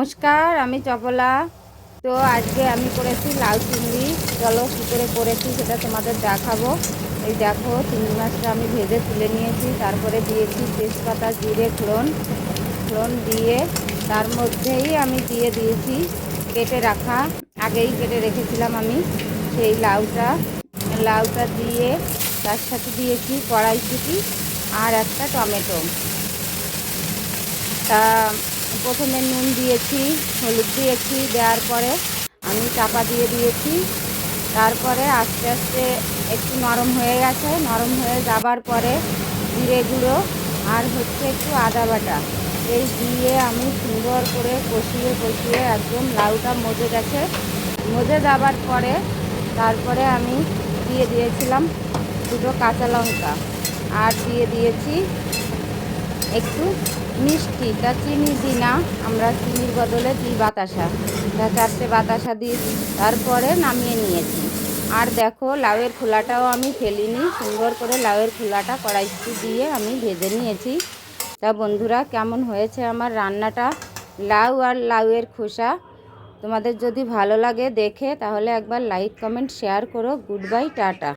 নমস্কার, আমি চপলা। তো আজকে আমি করেছি লাউ চিংড়ি। চলো কী করে করেছি সেটা তোমাদের দেখাবো। এই দেখো, চিংড়ি মাছটা আমি ভেজে তুলে নিয়েছি। তারপরে দিয়েছি তেজপাতা, জিরে, ফোড়ন। ফোড়ন দিয়ে তার মধ্যেই আমি দিয়ে দিয়েছি কেটে রাখা। আগেই কেটে রেখেছিলাম আমি সেই লাউটা। লাউটা দিয়ে তার সাথে দিয়েছি কড়াইশুটি আর একটা টমেটো। তা প্রথমে নুন দিয়েছি, হলুদ দিয়েছি, দেওয়ার পরে আমি চাপা দিয়ে দিয়েছি। তারপরে আস্তে আস্তে একটু নরম হয়ে গেছে। নরম হয়ে যাবার পরে জিরে গুঁড়ো আর হচ্ছে একটু আদা বাটা। এই দিয়ে আমি সুন্দর করে কষিয়ে কষিয়ে একদম লাউটা মজে গেছে। মজে যাবার পরে তারপরে আমি দিয়ে দিয়েছিলাম দুটো কাঁচা লঙ্কা। আর দিয়ে দিয়েছি একটু মিষ্টি। তা চিনি দিই না, আমরা চিনির বদলে দিই বাতাসা। তা চারটে বাতাসা দিই, তারপরে নামিয়ে নিয়েছি। আর দেখো, লাউয়ের খোলাটাও আমি ফেলিনি। সুন্দর করে লাউয়ের খোলাটা কড়াইতে দিয়ে আমি ভেজে নিয়েছি। তা বন্ধুরা, কেমন হয়েছে আমার রান্নাটা? লাউ আর লাউয়ের খোসা। তোমাদের যদি ভালো লাগে দেখে, তাহলে একবার লাইক, কমেন্ট, শেয়ার করো। Good bye, tata.